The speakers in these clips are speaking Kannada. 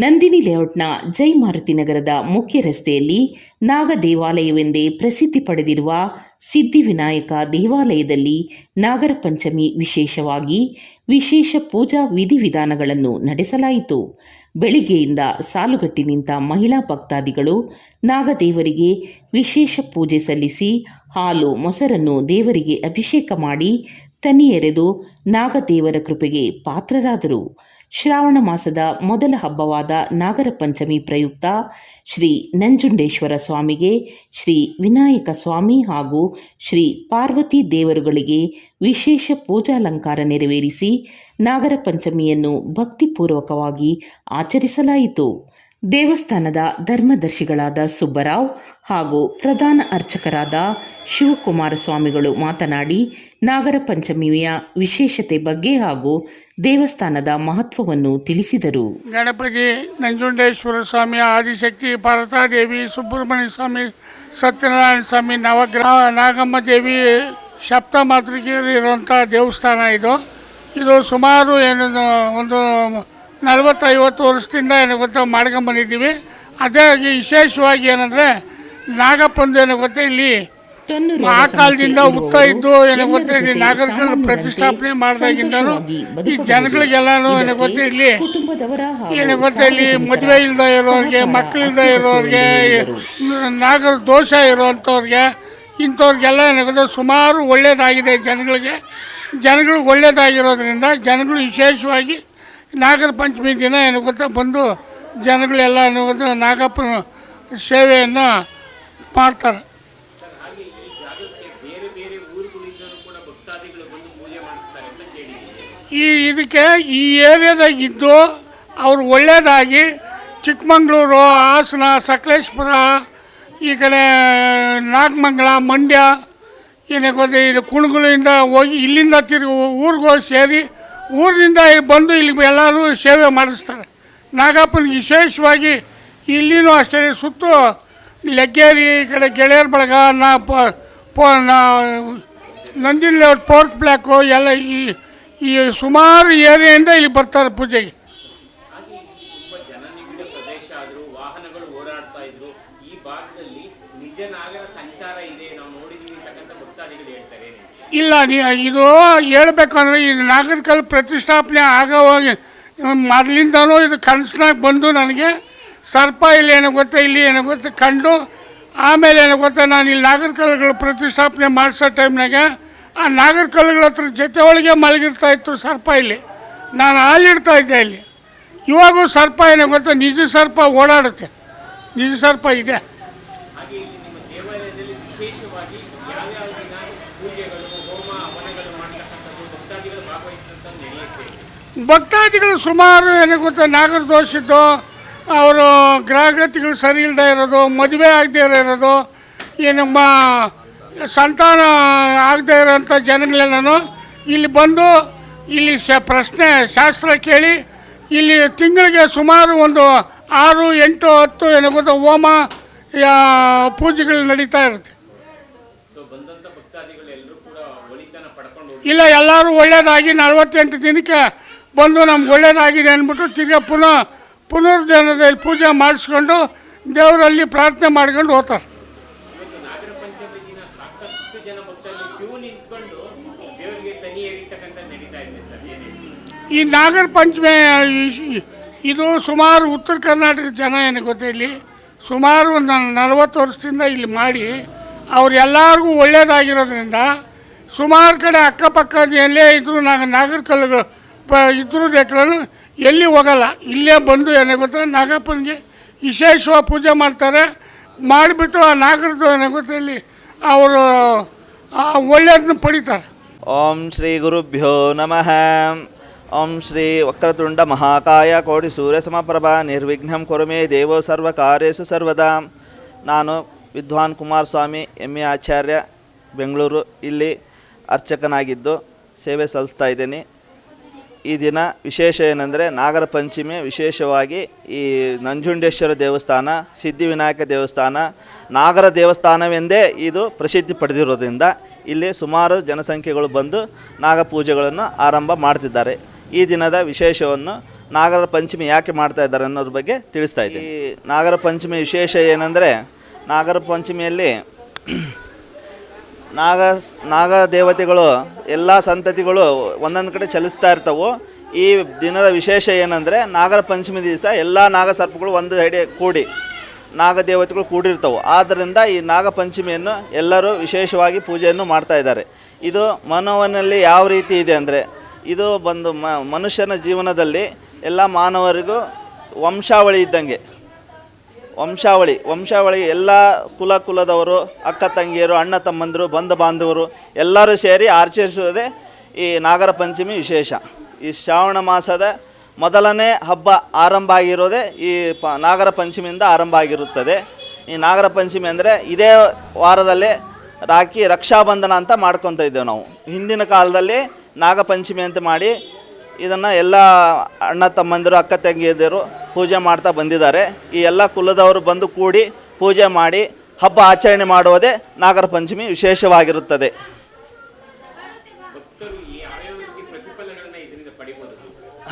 ನಂದಿನಿ ಲೇಔಟ್ನ ಜೈ ಮಾರುತಿ ನಗರದ ಮುಖ್ಯ ರಸ್ತೆಯಲ್ಲಿ ನಾಗ ದೇವಾಲಯವೆಂದೇ ಪ್ರಸಿದ್ಧಿ ಪಡೆದಿರುವ ಸಿದ್ಧಿವಿನಾಯಕ ದೇವಾಲಯದಲ್ಲಿ ನಾಗರ ಪಂಚಮಿ ವಿಶೇಷವಾಗಿ ವಿಶೇಷ ಪೂಜಾ ವಿಧಿವಿಧಾನಗಳನ್ನು ನಡೆಸಲಾಯಿತು. ಬೆಳಿಗ್ಗೆಯಿಂದ ಸಾಲುಗಟ್ಟಿ ನಿಂತ ಮಹಿಳಾ ಭಕ್ತಾದಿಗಳು ನಾಗದೇವರಿಗೆ ವಿಶೇಷ ಪೂಜೆ ಸಲ್ಲಿಸಿ ಹಾಲು ಮೊಸರನ್ನು ದೇವರಿಗೆ ಅಭಿಷೇಕ ಮಾಡಿ ತನಿ ನಾಗದೇವರ ಕೃಪೆಗೆ ಪಾತ್ರರಾದರು. ಶ್ರಾವಣ ಮಾಸದ ಮೊದಲ ಹಬ್ಬವಾದ ನಾಗರ ಪಂಚಮಿ ಪ್ರಯುಕ್ತ ಶ್ರೀ ನಂಜುಂಡೇಶ್ವರ ಸ್ವಾಮಿಗೆ, ಶ್ರೀ ವಿನಾಯಕ ಸ್ವಾಮಿ ಹಾಗೂ ಶ್ರೀ ಪಾರ್ವತಿ ದೇವರುಗಳಿಗೆ ವಿಶೇಷ ಪೂಜಾಲಂಕಾರ ನೆರವೇರಿಸಿ ನಾಗರ ಪಂಚಮಿಯನ್ನು ಭಕ್ತಿಪೂರ್ವಕವಾಗಿ ಆಚರಿಸಲಾಯಿತು. ದೇವಸ್ಥಾನದ ಧರ್ಮದರ್ಶಿಗಳಾದ ಸುಬ್ಬರಾವ್ ಹಾಗೂ ಪ್ರಧಾನ ಅರ್ಚಕರಾದ ಶಿವಕುಮಾರ ಸ್ವಾಮಿಗಳು ಮಾತನಾಡಿ, ನಾಗರ ಪಂಚಮಿಯ ವಿಶೇಷತೆ ಬಗ್ಗೆ ಹಾಗೂ ದೇವಸ್ಥಾನದ ಮಹತ್ವವನ್ನು ತಿಳಿಸಿದರು. ಗಣಪತಿ ನಂಜುಂಡೇಶ್ವರ ಸ್ವಾಮಿ, ಆದಿಶಕ್ತಿ ಪಾರ್ವತಾದೇವಿ, ಸುಬ್ರಹ್ಮಣ್ಯ ಸ್ವಾಮಿ, ಸತ್ಯನಾರಾಯಣ ಸ್ವಾಮಿ, ನವಗ್ರಹ, ನಾಗಮ್ಮ ದೇವಿ ಸಪ್ತಮಾತೃಕೆಯರು ಇರುವಂಥ ದೇವಸ್ಥಾನ ಇದು. ಇದು ಸುಮಾರು ಏನು ಒಂದು ನಲವತ್ತೈವತ್ತು ವರ್ಷದಿಂದ ಏನು ಗೊತ್ತಾ ಮಾಡ್ಕೊಂಬಂದಿದ್ದೀವಿ. ಅದೇ ಆಗಿ ವಿಶೇಷವಾಗಿ ಏನಂದರೆ ನಾಗಪ್ಪಂದು ಏನು ಗೊತ್ತಾ ಇಲ್ಲಿ ಆ ಕಾಲದಿಂದ ಉತ್ತ ಇದ್ದು ಏನೋ ಗೊತ್ತಾ ಇಲ್ಲಿ ನಾಗರಿಕರ ಪ್ರತಿಷ್ಠಾಪನೆ ಮಾಡಿದಾಗಿಂದನೂ ಈ ಜನಗಳಿಗೆಲ್ಲಾನು ಏನೋ ಗೊತ್ತಾ ಇಲ್ಲಿ ಏನು ಗೊತ್ತಾ ಇಲ್ಲಿ ಮದುವೆ ಇಲ್ಲದೆ ಇರೋರಿಗೆ ಮಕ್ಕಳಿಲ್ಲದೆ ಇರೋರಿಗೆ ನಾಗರ ದೋಷ ಇರೋವಂಥವ್ರಿಗೆ ಇಂಥವ್ರಿಗೆಲ್ಲ ಏನು ಗೊತ್ತಾ ಸುಮಾರು ಒಳ್ಳೆಯದಾಗಿದೆ ಜನಗಳಿಗೆ. ಜನಗಳಿಗೆ ಒಳ್ಳೆಯದಾಗಿರೋದ್ರಿಂದ ಜನಗಳು ವಿಶೇಷವಾಗಿ ನಾಗರ ಪಂಚಮಿ ದಿನ ಏನು ಗೊತ್ತಾ? ಬಂದು ಜನಗಳೆಲ್ಲ ಗೊತ್ತಾ? ನಾಗಪ್ಪನ ಸೇವೆಯನ್ನು ಮಾಡ್ತಾರೆ. ಈ ಇದಕ್ಕೆ ಈ ಏರಿಯಾದಾಗ ಇದ್ದು ಅವ್ರು ಒಳ್ಳೆಯದಾಗಿ ಚಿಕ್ಕಮಂಗ್ಳೂರು, ಹಾಸನ, ಸಕಲೇಶ್ಪುರ, ಈ ಕಡೆ ನಾಗಮಂಗಲ, ಮಂಡ್ಯ ಏನಕ್ಕೆ ಇದು ಕುಣಗುಳಿಂದ ಹೋಗಿ ಇಲ್ಲಿಂದ ತಿರುಗಿ ಊರಿಗೆ ಹೋಗಿ ಸೇರಿ ಊರಿನಿಂದ ಬಂದು ಇಲ್ಲಿ ಎಲ್ಲರೂ ಸೇವೆ ಮಾಡಿಸ್ತಾರೆ. ನಾಗಪ್ಪನಿಗೆ ವಿಶೇಷವಾಗಿ ಇಲ್ಲಿನೂ ಅಷ್ಟೇ, ಸುತ್ತು ಲೆಗ್ಗೇರಿ ಈ ಕಡೆ ಗೆಳೆಯರ ಬಳಗ, ನಾ ಪ ನಂದಿನ ಲೇಔಟ್ ಪೋರ್ಟ್ ಬ್ಲ್ಯಾಕು ಎಲ್ಲ ಈ ಈ ಸುಮಾರು ಏರಿಯಿಂದ ಇಲ್ಲಿ ಬರ್ತಾರೆ ಪೂಜೆಗೆ ಜನನಿಬಿಡ ಪ್ರದೇಶ ಆದರೂ ವಾಹನಗಳು ಓಡಾಡ್ತಾ ಇದ್ರು ಈ ಭಾಗದಲ್ಲಿ ನಿಜ ನಾಗರ ಸಂಚಾರ ಇದೆ ನಾವು ನೋಡಿದೀವಿ ಅಂತಕ್ಕಂಥ ಭಕ್ತಾದಿಗಳು ಹೇಳ್ತಾರೆ ಏನ್ ಇಲ್ಲ, ನೀ ಇದು ಹೇಳ್ಬೇಕಂದ್ರೆ ಈ ನಾಗರಿಕಲ್ ಪ್ರತಿಷ್ಠಾಪನೆ ಆಗೋವಾಗಿ ಮೊದಲಿಂದನೂ ಇದು ಕನಸಿನಾಗ ಬಂದು ನನಗೆ ಸರ್ಪ ಇಲ್ಲಿ ಏನೋ ಗೊತ್ತಾ, ಇಲ್ಲಿ ಏನೋ ಗೊತ್ತಾ ಕಂಡು, ಆಮೇಲೆ ಏನೋ ಗೊತ್ತಾ ನಾನು ಇಲ್ಲಿ ನಾಗರಿಕಲ್ಗಳು ಪ್ರತಿಷ್ಠಾಪನೆ ಮಾಡಿಸೋ ಟೈಮ್ನಾಗ ಆ ನಾಗರಿಕಲ್ಗಳ ಹತ್ರ ಜೊತೆ ಒಳಗೆ ಮಲಗಿರ್ತಾ ಇತ್ತು ಸರ್ಪ ಇಲ್ಲಿ. ನಾನು ಹಾಲಿಡ್ತಾ ಇದ್ದೆ ಇಲ್ಲಿ. ಇವಾಗೂ ಸರ್ಪ ಏನೋ ಗೊತ್ತಾ, ನಿಜ ಸರ್ಪ ಓಡಾಡುತ್ತೆ. ನಿಜ ಸರ್ಪ ಇದೆ ಹಾಗೆ ಇಲ್ಲಿ ನಿಮ್ಮ ದೇವಾಲಯದಲ್ಲಿ ವಿಶೇಷವಾಗಿ ಯಾವ್ಯಾವ ದಿನ ಪೂಜೆಗಳು ಹೋಮ ಹವನಗಳು ಮಾಡ್ತಕ್ಕಂಥದ್ದು ಭಕ್ತಾದಿಗಳು ಸುಮಾರು ಏನು ಗೊತ್ತಾ, ನಾಗರ ದೋಷದ್ದು, ಅವರು ಗ್ರಹಗತಿಗಳು ಸರಿ ಇಲ್ಲದೆ ಇರೋದು, ಮದುವೆ ಆಗದೆ ಇರೋದು, ಏನು ನಮ್ಮ ಸಂತಾನ ಆಗದೆ ಇರೋಂಥ ನಾನು ಇಲ್ಲಿ ಬಂದು, ಇಲ್ಲಿ ಸ ಪ್ರಶ್ನೆ, ಶಾಸ್ತ್ರ ಕೇಳಿ, ಇಲ್ಲಿ ತಿಂಗಳಿಗೆ ಸುಮಾರು ಒಂದು ಆರು, ಎಂಟು, ಹತ್ತು, ಏನು ಗೊತ್ತಾ, ಹೋಮ ಪೂಜೆಗಳು ನಡೀತಾ ಇರುತ್ತೆ ಸೊ ಬಂದಂಥ ಭಕ್ತಾದಿಗಳು ಎಲ್ಲರೂ ಕೂಡ ಒಳಿತನ ಪಡ್ಕೊಂಡು ಹೋಗಿ ಇಲ್ಲ ಎಲ್ಲರೂ ಒಳ್ಳೇದಾಗಿ ನಲವತ್ತೆಂಟು ದಿನಕ್ಕೆ ಬಂದು ನಮ್ಗೆ ಒಳ್ಳೇದಾಗಿದೆ ಅಂದ್ಬಿಟ್ಟು ತಿರ್ಗಾ ಪುನಃ ಪುನರ್ಜನದಲ್ಲಿ ಪೂಜೆ ಮಾಡಿಸ್ಕೊಂಡು ದೇವರಲ್ಲಿ ಪ್ರಾರ್ಥನೆ ಮಾಡ್ಕೊಂಡು ಹೋಗ್ತಾರೆ. ಈ ನಾಗರ ಪಂಚಮಿ ಇದು ಸುಮಾರು ಉತ್ತರ ಕರ್ನಾಟಕದ ಜನ ಏನು ಗೊತ್ತಿಲ್ಲ ಇಲ್ಲಿ? ಸುಮಾರು ಒಂದು ನಲವತ್ತು ವರ್ಷದಿಂದ ಇಲ್ಲಿ ಮಾಡಿ ಅವ್ರೆಲ್ಲರಿಗೂ ಒಳ್ಳೇದಾಗಿರೋದ್ರಿಂದ ಸುಮಾರು ಕಡೆ ಅಕ್ಕಪಕ್ಕ ಎಲ್ಲೇ ಇದ್ದರೂ ನಾಗ ನಾಗರ ಕಲ್ಲುಗಳು ಪ ಇದ್ರೂ ದೇಕ್ಗಳನ್ನು ಎಲ್ಲಿ ಹೋಗಲ್ಲ, ಇಲ್ಲೇ ಬಂದು ಏನೇ ಗೊತ್ತಾ ನಾಗಪ್ಪನಿಗೆ ವಿಶೇಷವಾಗಿ ಪೂಜೆ ಮಾಡ್ತಾರೆ. ಮಾಡಿಬಿಟ್ಟು ಆ ನಾಗರದ್ದು ಏನೇ ಗೊತ್ತಾ ಇಲ್ಲಿ, ಅವರು ಒಳ್ಳೆಯದನ್ನ ಪಡಿತಾರೆ. ಓಂ ಶ್ರೀ ಗುರುಭ್ಯೋ ನಮಃ. ಓಂ ಶ್ರೀ ವಕ್ರತುಂಡ ಮಹಾಕಾಯ ಕೋಟಿ ಸೂರ್ಯಸಮಪ್ರಭಾ ನಿರ್ವಿಘ್ನಂ ಕುರು ದೇವೋ ಸರ್ವ ಕಾರ್ಯಸು ಸರ್ವದಾ. ನಾನು ವಿದ್ವಾನ್ ಕುಮಾರಸ್ವಾಮಿ ಎಂ ಎ ಆಚಾರ್ಯ, ಬೆಂಗಳೂರು, ಇಲ್ಲಿ ಅರ್ಚಕನಾಗಿದ್ದು ಸೇವೆ ಸಲ್ಲಿಸ್ತಾ ಇದ್ದೀನಿ. ಈ ದಿನ ವಿಶೇಷ ಏನಂದರೆ ನಾಗರ ಪಂಚಮಿ ವಿಶೇಷವಾಗಿ ಈ ನಂಜುಂಡೇಶ್ವರ ದೇವಸ್ಥಾನ ಸಿದ್ಧಿವಿನಾಯಕ ದೇವಸ್ಥಾನ, ನಾಗರ ದೇವಸ್ಥಾನವೆಂದೇ ಇದು ಪ್ರಸಿದ್ಧಿ ಪಡೆದಿರೋದ್ರಿಂದ ಇಲ್ಲಿ ಸುಮಾರು ಜನಸಂಖ್ಯೆಗಳು ಬಂದು ನಾಗಪೂಜೆಗಳನ್ನು ಆರಂಭ ಮಾಡ್ತಿದ್ದಾರೆ. ಈ ದಿನದ ವಿಶೇಷವನ್ನು ನಾಗರ ಪಂಚಮಿ ಯಾಕೆ ಮಾಡ್ತಾ ಇದ್ದಾರೆ ಅನ್ನೋದ್ರ ಬಗ್ಗೆ ತಿಳಿಸ್ತಾ ಇದ್ದೀನಿ. ಈ ನಾಗರ ಪಂಚಮಿ ವಿಶೇಷ ಏನಂದರೆ ನಾಗರ ಪಂಚಮಿಯಲ್ಲಿ ನಾಗ ನಾಗ ದೇವತೆಗಳು ಎಲ್ಲ ಸಂತತಿಗಳು ಒಂದೊಂದು ಕಡೆ ಚಲಿಸ್ತಾ ಇರ್ತವು. ಈ ದಿನದ ವಿಶೇಷ ಏನಂದರೆ ನಾಗರ ಪಂಚಮಿ ದಿವಸ ಎಲ್ಲ ನಾಗ ಸರ್ಪಗಳು ಒಂದು ಸೈಡೆ ಕೂಡಿ ನಾಗ ದೇವತೆಗಳು ಕೂಡಿರ್ತವು. ಆದ್ದರಿಂದ ಈ ನಾಗ ಪಂಚಮಿಯನ್ನು ಎಲ್ಲರೂ ವಿಶೇಷವಾಗಿ ಪೂಜೆಯನ್ನು ಮಾಡ್ತಾ ಇದ್ದಾರೆ. ಇದು ಮಾನವನಲ್ಲಿ ಯಾವ ರೀತಿ ಇದೆ ಅಂದರೆ, ಇದು ಬಂದು ಮನುಷ್ಯನ ಜೀವನದಲ್ಲಿ ಎಲ್ಲ ಮಾನವರಿಗೂ ವಂಶಾವಳಿ ಇದ್ದಂಗೆ ವಂಶಾವಳಿ ವಂಶಾವಳಿ ಎಲ್ಲ ಕುಲ ಕುಲದವರು, ಅಕ್ಕ ತಂಗಿಯರು, ಅಣ್ಣ ತಮ್ಮಂದಿರು ಬಂಧು ಬಾಂಧವರು ಎಲ್ಲರೂ ಸೇರಿ ಆಚರಿಸುವುದೇ ಈ ನಾಗರ ಪಂಚಮಿ ವಿಶೇಷ. ಈ ಶ್ರಾವಣ ಮಾಸದ ಮೊದಲನೇ ಹಬ್ಬ ಆರಂಭ ಆಗಿರೋದೇ ಈ ಪ, ನಾಗರ ಪಂಚಮಿಯಿಂದ ಆರಂಭ ಆಗಿರುತ್ತದೆ. ಈ ನಾಗರ ಪಂಚಮಿ ಅಂದರೆ ಇದೇ ವಾರದಲ್ಲಿ ರಾಖಿ ರಕ್ಷಾಬಂಧನ ಅಂತ ಮಾಡ್ಕೊತ ಇದ್ದೇವೆ ನಾವು. ಹಿಂದಿನ ಕಾಲದಲ್ಲಿ ನಾಗಪಂಚಮಿ ಅಂತ ಮಾಡಿ ಇದನ್ನು ಎಲ್ಲ ಅಣ್ಣ ತಮ್ಮಂದಿರು, ಅಕ್ಕ ತಂಗಿಯದಿರು ಪೂಜೆ ಮಾಡ್ತಾ ಬಂದಿದ್ದಾರೆ. ಈ ಎಲ್ಲ ಕುಲದವರು ಬಂದು ಕೂಡಿ ಪೂಜೆ ಮಾಡಿ ಹಬ್ಬ ಆಚರಣೆ ಮಾಡುವುದೇ ನಾಗರ ಪಂಚಮಿ ವಿಶೇಷವಾಗಿರುತ್ತದೆ.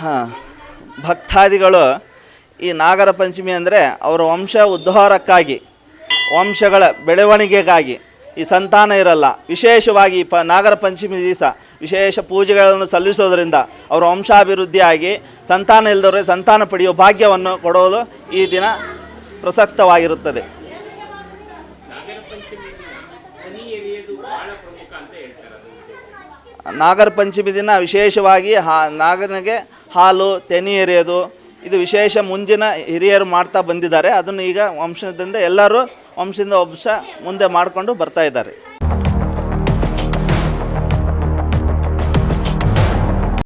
ಹಾಂ, ಭಕ್ತಾದಿಗಳು, ಈ ನಾಗರ ಪಂಚಮಿ ಅಂದರೆ ಅವರ ವಂಶ ಉದ್ಧಾರಕ್ಕಾಗಿ, ವಂಶಗಳ ಬೆಳವಣಿಗೆಗಾಗಿ ಈ ಸಂತಾನ ಇರಲ್ಲ. ವಿಶೇಷವಾಗಿ ಪ ನಾಗರ ಪಂಚಮಿ ದಿವಸ ವಿಶೇಷ ಪೂಜೆಗಳನ್ನು ಸಲ್ಲಿಸೋದರಿಂದ ಅವರ ವಂಶಾಭಿವೃದ್ಧಿಯಾಗಿ ಸಂತಾನ ಇಲ್ಲದವರೇ ಸಂತಾನ ಪಡೆಯುವ ಭಾಗ್ಯವನ್ನು ಕೊಡೋದು ಈ ದಿನ ಪ್ರಸಕ್ತವಾಗಿರುತ್ತದೆ. ನಾಗರ ಪಂಚಮಿ ದಿನ ವಿಶೇಷವಾಗಿ ಹಾ, ನಾಗನಿಗೆ ಹಾಲು, ತೆನಿ ಎರೆಯೋದು. ಇದು ವಿಶೇಷ ಮುಂದಿನ ಹಿರಿಯರು ಮಾಡ್ತಾ ಬಂದಿದ್ದಾರೆ. ಅದನ್ನು ಈಗ ವಂಶದಿಂದ ಎಲ್ಲರೂ ವಂಶದಿಂದ ವಂಶ ಮುಂದೆ ಮಾಡಿಕೊಂಡು ಬರ್ತಾ ಇದ್ದಾರೆ.